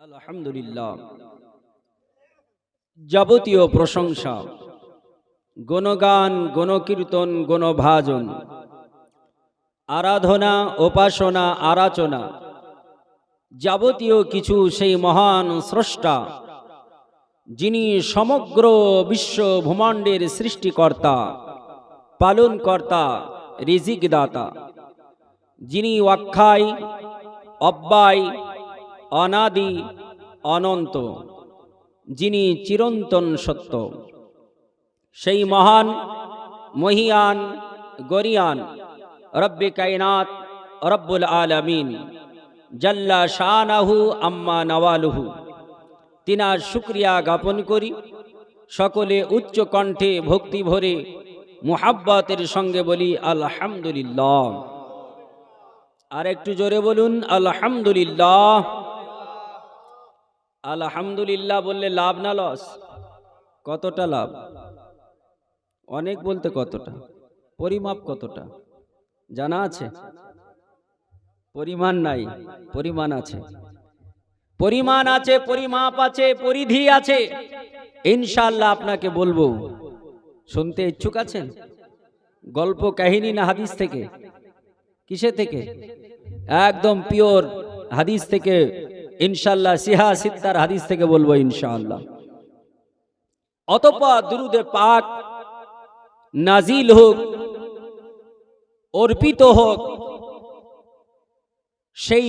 আলহামদুলিল্লাহ। যাবতীয় প্রশংসা, গণগান, গণকীর্তন, গণভাজন, আরাধনা, উপাসনা, আরাচনা, যাবতীয় কিছু সেই মহান স্রষ্টা, যিনি সমগ্র বিশ্ব ব্রহ্মাণ্ডের সৃষ্টিকর্তা, পালনকর্তা রিজিক দাতা যিনি অক্ষায়, অব্যয় অনাদি অনন্ত, যিনি চিরন্তন সত্য। সেই মহান, মহিয়ান, গরিয়ান রব্বে কায়নাত, রব্বুল আলমিন, জাল্লা শানাহু আম্মা নওয়ালুহু। তিনার শুক্রিয়া জ্ঞাপন করি, সকলে উচ্চ কণ্ঠে ভক্তি ভরে মুহাব্বতের সঙ্গে বলি, আলহামদুলিল্লাহ। আর একটু জোরে বলুন, আলহামদুলিল্লাহ। আলহামদুলিল্লাহ বললে লাভ না লস? কতটা লাভ? অনেক বলতে কতটা? পরিমাপ কতটা? জানা আছে? পরিমাণ নাই, পরিমাণ আছে। পরিমাণ আছে, পরিমাপ আছে, পরিধি আছে। ইনশাল্লাহ আপনাকে বলব, শুনতে ইচ্ছুক আছেন? গল্প, কাহিনী না হাদিস থেকে? কিসে থেকে? একদম পিওর হাদিস থেকে ইনশাল্লাহ সিহা সিত্তার হাদিস থেকে বলব ইনশাআল্লাহ। অতপর দুরুদে পাক নাজিল হোক, অর্পিত হোক, সেই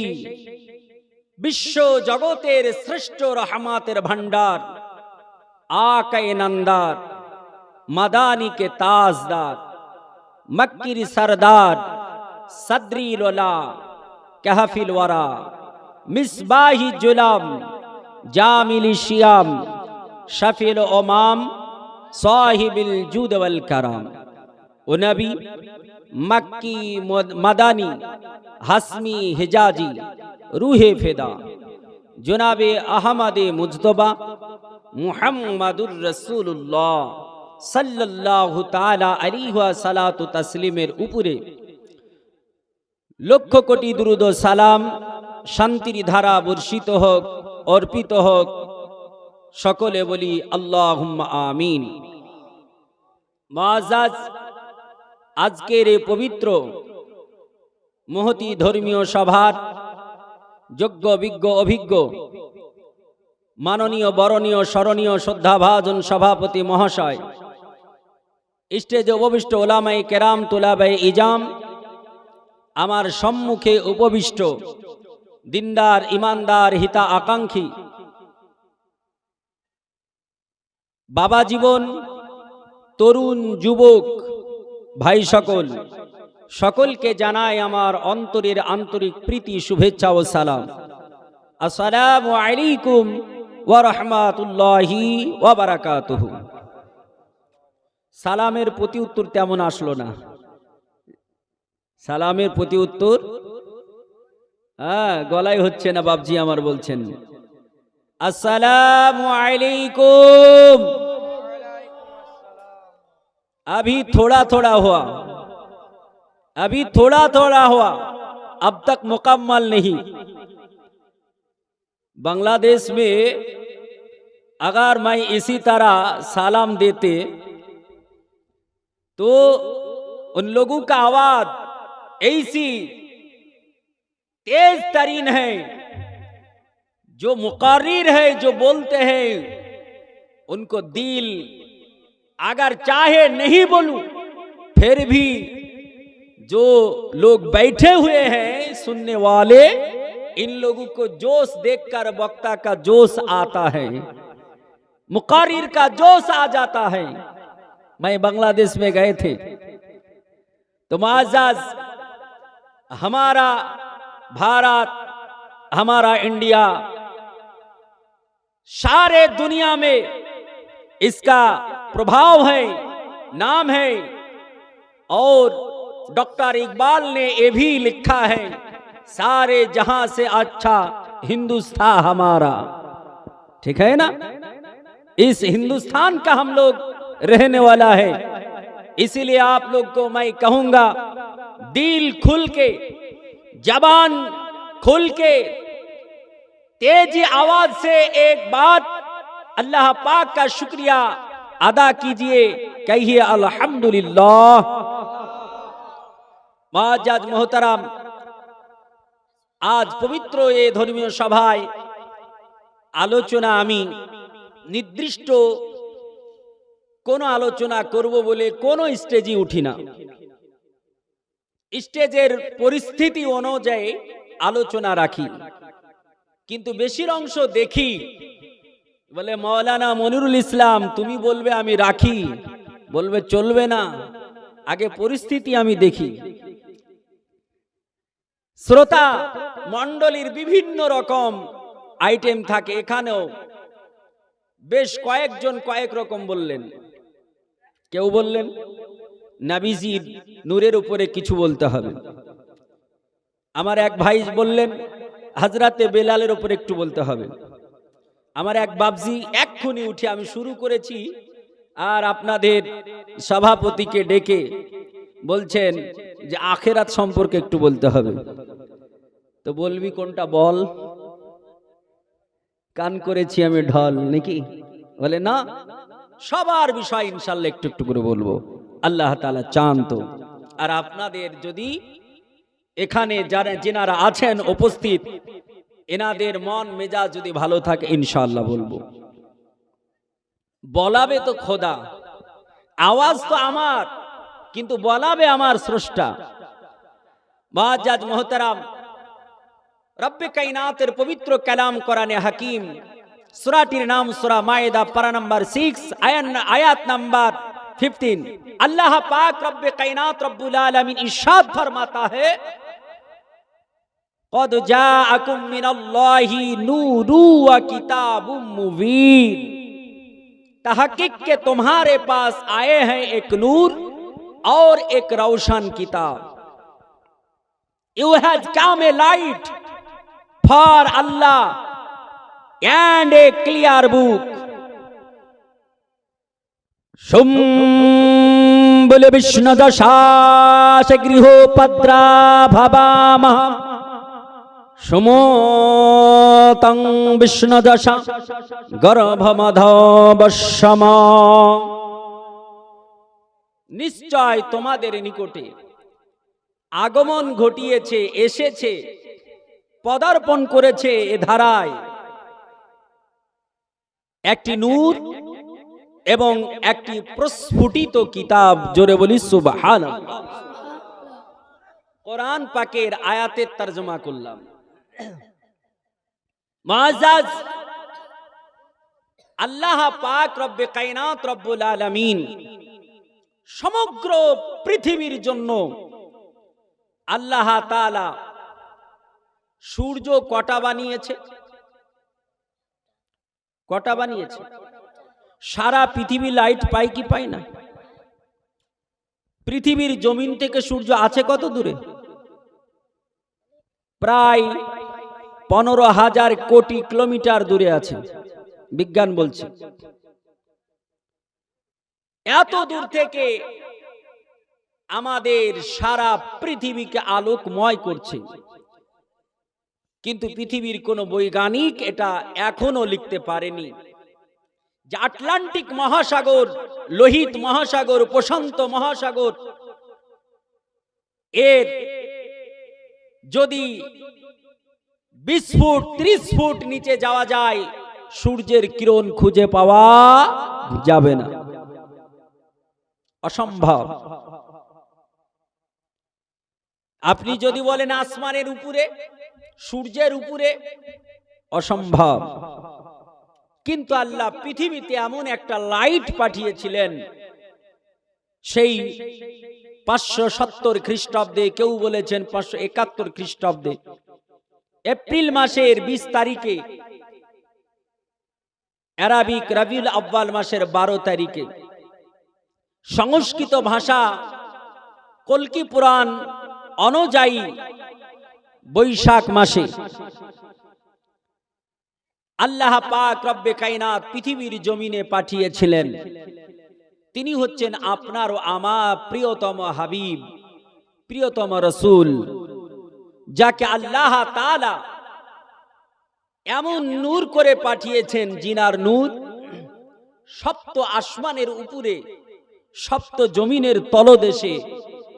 বিশ্ব জগতের শ্রেষ্ঠ রহমাতের ভান্ডার আকায় নন্দার, মাদানিকে তাজদার, মক্কির সরদার সদরি লোলা কাহফিল ওয়ারা। মিসবাহি জুলাম, জামিল শিয়াম, শফিল ওমাম, সাহিবিল জুদ ওয়াল কারাম। ও নবী, মক্কি মাদানি, হাসমি হিজাজি, রুহে ফেদা, জনাবে আহমদে মুজতবা, মুহাম্মাদুর রসুল্লাহ সাল্লাল্লাহু তাআলা আলাইহি ওয়া সালাতু তাসলিমের উপরে লক্ষ কোটি দুরুদ সালাম, শান্তির ধারা বর্ষিত হোক, অর্পিত হোক। সকলে বলি আল্লাহ আমিন। মাজাজ আজকের এ পবিত্র, মহতি ধর্মীয় সভার যোগ্য, বিজ্ঞ, অভিজ্ঞ, মাননীয়, বরণীয়, স্মরণীয় শ্রদ্ধাভাজন সভাপতি মহাশয়, স্টেজে উপবিষ্ট ওলামাই কেরাম তুলাবাই ইজাম আমার সম্মুখে উপবিষ্ট। দিনদার, ইমানদার, হিতা আকাঙ্ক্ষী। বাবা জীবন, তরুণ যুবক, ভাই সকল। সকলকে জানাই আমার অন্তরের আন্তরিক প্রীতি, শুভেচ্ছা ও সালাম। আসসালাম আলাইকুম ওয়া রাহমাতুল্লাহি ওয়া বারাকাতুহু। সালামের প্রতি উত্তর তেমন আসলো না। সালামের প্রতি উত্তর হ্যাঁ গলায় হচ্ছে না বাবজি আমার বলছেন আসসালামু আলাইকুম अभी थोड़ा थोड़ा हुआ अभी थोड़ा थोड़ा हुआ अब तक मुकम्मल नहीं बांग्लादेश में अगर मैं इसी तरह सलाम देते तो उन लोगों का आवाज ऐसी तेज तरीन है, जो मुकर्र है, जो बोलते हैं, उनको दिल अगर चाहे नहीं बोलूँ, फिर भी जो लोग बैठे हुए हैं सुनने वाले, इन लोगों को जोश देखकर वक्ता का जोश आता है, मुकारिर का जोश आ जाता है। मैं बांग्लादेश में गए थे तो माजाज हमारा भारत, हमारा इंडिया सारे दुनिया में इसका प्रभाव है, नाम है। और डॉक्टर इकबाल ने ये भी लिखा है, सारे जहाँ से अच्छा हिंदुस्तान हमारा। ठीक है ना? इस हिंदुस्तान का हम लोग रहने वाला है। इसीलिए आप लोग को मैं कहूँगा दिल खुल के जबान खुल के तेज आवाज से एक बात अल्लाह पाक का शुक्रिया अदा कीजिए कहिए अल्हम्दुलिल्लाह মহাজাজ মোহতারাম আজ পবিত্র এ ধর্মীয় সভায় আলোচনা আমি নির্দিষ্ট কোনো আলোচনা করব বলে কোনো স্টেজে উঠি না স্টেজের পরিস্থিতি অনুযায়ী আলোচনা রাখি। কিন্তু বেশির অংশ দেখি, বলে, মৌলানা মনিরুল ইসলাম, তুমি বলবে আমি রাখি, বলবে, চলবে না। আগে পরিস্থিতি আমি দেখি। শ্রোতা মণ্ডলীর বিভিন্ন রকম আইটেম থাকে এখানেও। বেশ কয়েকজন কয়েক রকম বললেন। কেউ বললেন নাবিজির নূরের উপরে কিছু বলতে হবে। আমার এক ভাই বললেন হাজরাতে বেলালের উপরে একটু বলতে হবে। আমার এক বাবজি এক্ষুনি উঠে আমি শুরু করেছি আর আপনাদের সভাপতিকে ডেকে বলছেন যে আখেরাত সম্পর্কে একটু বলতে হবে। তো বলবি কোনটা বল? কান করেছি আমি ঢল, নাকি? বলে, না, সবার বিষয় ইনশাল্লাহ একটু একটু করে বলব। আল্লাহ তালা চান তো আর আপনাদের যদি এখানে যারা যেনারা আছেন উপস্থিত, এনাদের মন মেজাজ যদি ভালো থাকে ইনশাল্লাহ বলব। বলাবে তো খোদা, আওয়াজ তো আমার, কিন্তু বলাবে আমার স্রষ্টা। বাজাজ মোহতারাম, রব্বে কাইনাতের পবিত্র কালাম কোরআনে হাকিম, সূরাটির নাম সূরা মায়েদা, পারা নাম্বার 6 আয়াত আয়াত নাম্বার फिफ्टीन अल्लाह पाक रब कैनात रबालमीन इशाद फरमाता है, कद किताबुबीन तहकीक के तुम्हारे पास आए हैं एक नूर और एक रोशन किताब। You has come a light for Allah and a clear book বলে বিষ্ণু দশাস গৃহ পদ্রা ভাবামহ সুমতং বিষ্ণু দশা, গর্ভমধবশ্যম। নিশ্চয় তোমাদের নিকটে আগমন ঘটিয়েছে, এসেছে, পদার্পণ করেছে এ ধারায়। একটি নূর এবং একটি প্রস্ফুটিত কিতাব, জোরে বলি সুবহান কোরআন পাকের আয়াতের তর্জমা করলাম। আল্লাহ পাক রব্বে কায়নাত রব্বুল আলামিন সমগ্র পৃথিবীর জন্য আল্লাহ তাআলা সূর্য কটা বানিয়েছে? কটা বানিয়েছে? সারা পৃথিবী লাইট পায় কি পায় না? পৃথিবীর জমিন থেকে সূর্য আছে কত দূরে? প্রায় পনেরো হাজার কোটি কিলোমিটার দূরে আছে, বিজ্ঞান বলছে। এত দূর থেকে আমাদের সারা পৃথিবীকে আলোকময় করছে। কিন্তু পৃথিবীর কোন বৈজ্ঞানিক এটা এখনও লিখতে পারেনি। যে আটলান্টিক মহাসাগর, লোহিত মহাসাগর, প্রশান্ত মহাসাগর, এর যদি বিশ ফুট, ত্রিশ ফুট নিচে যাওয়া যায়, সূর্যের কিরণ খুঁজে পাওয়া যাবে না। অসম্ভব। আপনি যদি বলেন আসমানের উপরে, সূর্যের উপরে, অসম্ভব। কিন্তু আল্লাহ পৃথিবীতে এমন একটা লাইট পাঠিয়েছিলেন। সেই পাঁচশো সত্তর খ্রিস্টাব্দে কেউ বলেছেন পাঁচশো একাত্তর খ্রিস্টাব্দে। এপ্রিল মাসের বিশ তারিখে অ্যারাবিক রবিউল আব্বাল মাসের বারো তারিখে, সংস্কৃত ভাষা কলকি পুরাণ অনুযায়ী বৈশাখ মাসে আল্লাহ পাক রব্বে কায়নাত পৃথিবীর জমিনে পাঠিয়েছিলেন। তিনি হচ্ছেন আপনার ও আমার প্রিয়তম হাবিব, প্রিয়তম রসুল, যাকে আল্লাহ তাআলা এমন নূর করে পাঠিয়েছেন জিনার নূর, সপ্ত আসমানের উপরে, সপ্ত জমিনের তলদেশে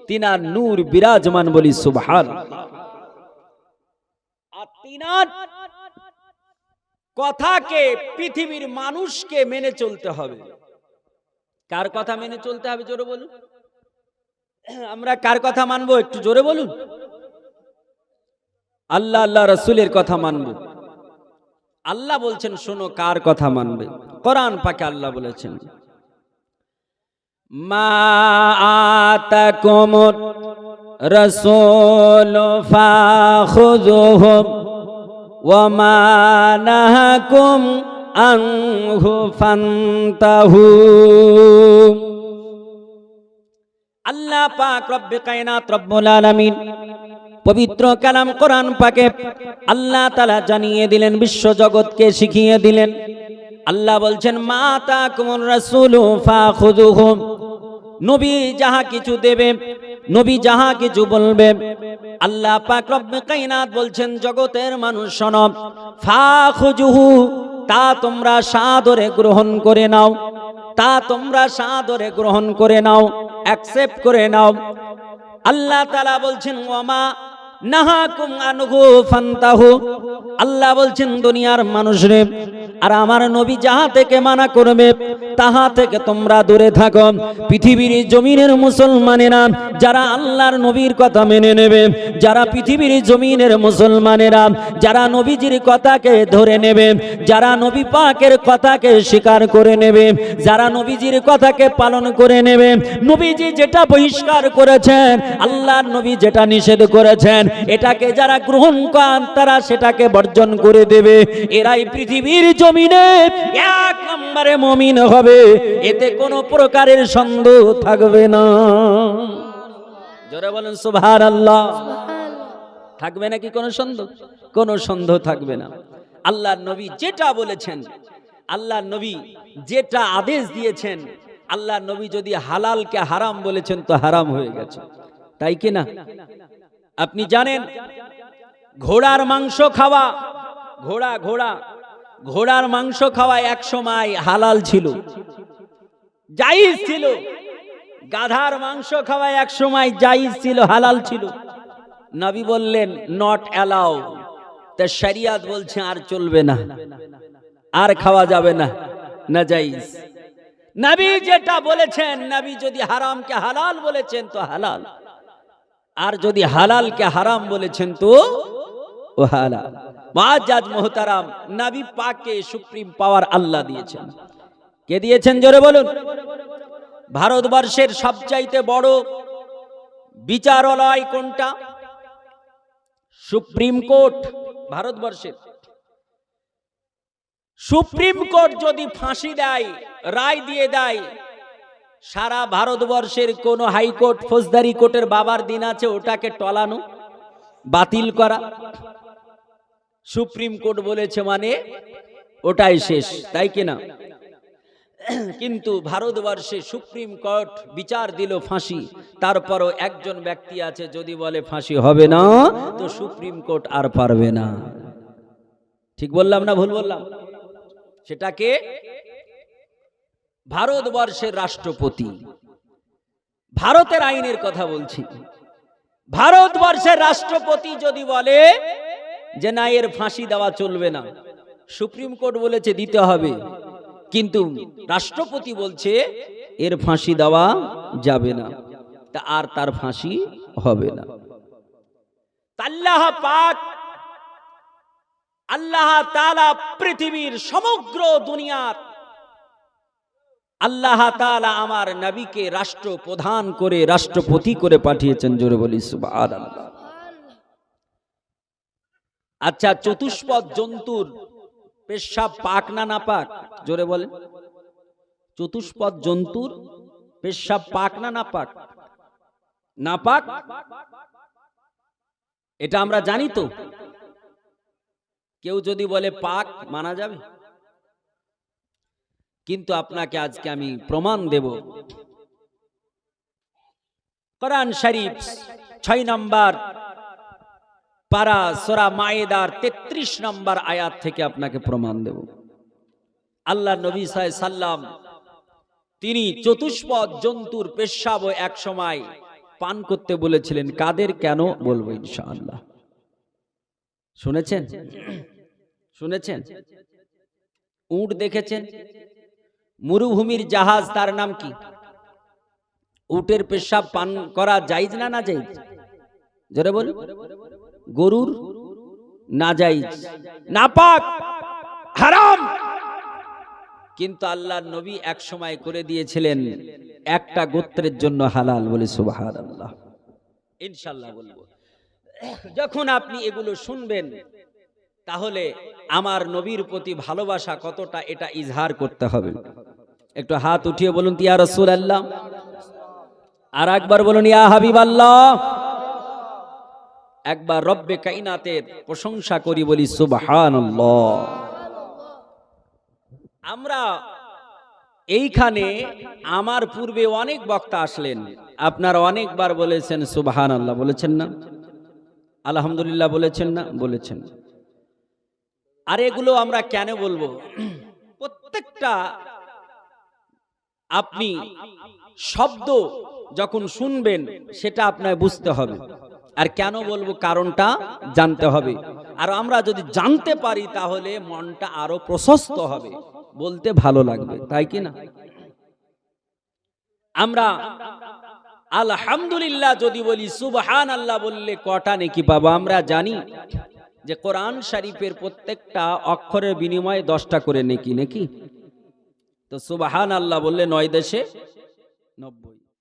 তিনার নূর বিরাজমান বলি সুবহান। আর কথাকে পৃথিবীর মানুষকে মেনে চলতে হবে। কার কথা মেনে চলতে হবে জোরে বলুন? আমরা কার কথা মানবো একটু জোরে বলুন? আল্লাহ আল্লাহ রসুলের কথা মানব। আল্লাহ বলছেন, শোনো কার কথা মানবে? কোরআন পাকে আল্লাহ বলেছেন, মা আতাকুম রসুল ফাখুযুহু মা নাহাকুম আনহু ফান্তাহু। আল্লাহ পাক রব্বে কায়নাত রব্বুল আলামিন পবিত্র কালাম কোরআন পাকে আল্লাহ তালা জানিয়ে দিলেন, বিশ্ব জগৎকে শিখিয়ে দিলেন। আল্লাহ বলছেন মাতা কুমর রাসূলু ফাখুযুহু। নবী যাহা কিছু দেবে, নবী যাহা কিছু বলবে আল্লাহ পাক রব্বে কাইনাত বলছেন, জগতের মানুষ শোনো, ফাখুজুহু, তা তোমরা সাদরে গ্রহণ করে নাও, তা তোমরা সাদরে গ্রহণ করে নাও, অ্যাকসেপ্ট করে নাও। আল্লাহ তাআলা বলছেন ওমা ফান্তাহু। আল্লাহ বলছেন, দুনিয়ার মানুষরে আর আমার নবী যাহা থেকে মানা করবে, তাহা থেকে তোমরা দূরে থাকো। পৃথিবীর জমিনের মুসলমানেরা, যারা আল্লাহর নবীর কথা মেনে নেবে, যারা পৃথিবীর জমিনের মুসলমানেরা, যারা নবীজির কথাকে ধরে নেবে, যারা নবী পাকের কথাকে স্বীকার করে নেবে, যারা নবীজির কথাকে পালন করে নেবে, নবীজি যেটা বহিষ্কার করেছেন, আল্লাহর নবী যেটা নিষেধ করেছেন এটাকে যারা গ্রহণ করেন, তারা সেটাকে বর্জন করে দেবে। এরাই পৃথিবীর জমিনে এক নম্বরে মমিন হবে। এতে কোনো প্রকারের সন্দেহ থাকবে না। জোরে বলেন সুভার আল্লাহ থাকবে নাকি কোনো সন্দেহ? কোনো সন্দেহ থাকবে না। আল্লাহ নবী যেটা বলেছেন আল্লাহ নবী যেটা আদেশ দিয়েছেন আল্লাহ নবী যদি হালালকে হারাম বলেছেন, তো হারাম হয়ে গেছে। তাই কি না? আপনি জানেন, ঘোড়ার মাংস খাওয়া, ঘোড়া ঘোড়া, ঘোড়ার মাংস খাওয়া এক সময় হালাল ছিল। জাইজ ছিল। গাধার মাংস খাওয়া এক সময় জাইজ ছিল, হালাল ছিল। নবী বললেন নট অ্যালাউ তা শরিয়াত বলছে, আর চলবে না। আর খাওয়া যাবে না। না জাইজ নবী যেটা বলেছেন, নবী যদি হারামকে হালাল বলেছেন, তো হালাল। আর যদি হালালকে হারাম বলেছেন তো, ও নবী পাককে সুপ্রিম পাওয়ার আল্লাহ দিয়েছেন। কে দিয়েছেন জোরে বলুন? ভারতবর্ষের সবচাইতে বড় বিচারালয় কোনটা? সুপ্রিম কোর্ট, ভারতবর্ষের। সুপ্রিম কোর্ট যদি ফাঁসি দেয়, রায় দিয়ে দেয় সারা ভারতবর্ষের কোন হাইকোর্ট, ফৌজদারি কোর্টের বাবার দিন আছে, ওটাকে টলানো, বাতিল করা। সুপ্রিম কোর্ট বলেছে মানে ওটাই শেষ, তাই কিনা কিন্তু ভারতবর্ষে সুপ্রিম কোর্ট বিচার দিল ফাঁসি, তারপরও একজন ব্যক্তি আছে, যদি বলে ফাঁসি হবে না, তো সুপ্রিম কোর্ট আর পারবে না। ঠিক বললাম না ভুল বললাম? সেটাকে ভারতবর্ষের রাষ্ট্রপতি। ভারতের আইনের কথা বলছি। ভারতবর্ষের রাষ্ট্রপতি যদি বলে যে না, এর ফাঁসি দেওয়া চলবে না, সুপ্রিম কোর্ট বলেছে দিতে হবে। কিন্তু রাষ্ট্রপতি বলছে এর ফাঁসি দেওয়া যাবে না, তা আর তার ফাঁসি হবে না। আল্লাহ পাক, আল্লাহ পৃথিবীর সমগ্র দুনিয়ার আল্লাহ তাআলা আমার নবীকে রাষ্ট্র প্রধান করে, রাষ্ট্রপতি করে পাঠিয়েছেন, জোরে বলি আচ্ছা চতুষ্পদ জন্তুর পেশাব পাক না না পাক? জোরে বলেন। চতুষ্পদ জন্তুর পেশাব পাক না না পাক? না পাক? এটা আমরা জানি তো। কেউ যদি বলে পাক, মানা যাবে? কিন্তু আপনাকে আজকে আমি প্রমাণ দেব। কোরআন শরীফ ছয় নম্বর পারা সোরা মায়েদার তেত্রিশ নম্বর আয়াত থেকে আপনাকে প্রমাণ দেব। আল্লাহ নবী সাহেব সাল্লাম তিনি চতুষ্পদ জন্তুর পেশাব এক সময় পান করতে বলেছিলেন, কাদের কেন? বলব ইনশাআল্লাহ। শুনেছেন? শুনেছেন? উট দেখেছেন? মরুভূমির জাহাজ, তার নাম কি? উটের পেশাব পান করা যাইজ না না যাইজ জোরে বল গরুর না যাইজ নাপাক, হারাম! কিন্তু আল্লাহ নবী এক সময় করে দিয়েছিলেন, একটা গোত্রের জন্য হালাল বলে আল্লাহ ইনশাল্লাহ বলব। যখন আপনি এগুলো শুনবেন তাহলে আমার নবীর প্রতি ভালোবাসা কতটা এটা ইজহার করতে হবে। একটু হাত উঠিয়ে বলুন তিয়া রসুল আল্লাহ আর একবার বলুন, ইয়া হাবিব আল্লাহ একবার রব্বে কাইনাতের প্রশংসা করি, বলি সুবহান আমরা এইখানে আমার পূর্বে অনেক বক্তা আসলেন, আপনারা অনেকবার বলেছেন সুবহান আল্লাহ বলেছেন না? আলহামদুলিল্লাহ বলেছেন না? বলেছেন। আর এগুলো আমরা কেন বলব? প্রত্যেকটা আপনি শব্দ যখন শুনবেন, সেটা আপনার বুঝতে হবে। আর কেন বলব? কারণটা জানতে হবে। আর আমরা যদি জানতে পারি, তাহলে মনটা আরও প্রশস্ত হবে। বলতে ভালো লাগবে, তাই কি না? আমরা আলহামদুলিল্লাহ যদি বলি সুবহান আল্লাহ বললে কটা নেকি পাবো? আমরা জানি। যে কোরআন শরীফের প্রত্যেকটা অক্ষরের বিনিময়ে দশটা করে নেকি, নাকি? তো সুবাহান আল্লাহ বললে নয় দেশে নব্বই।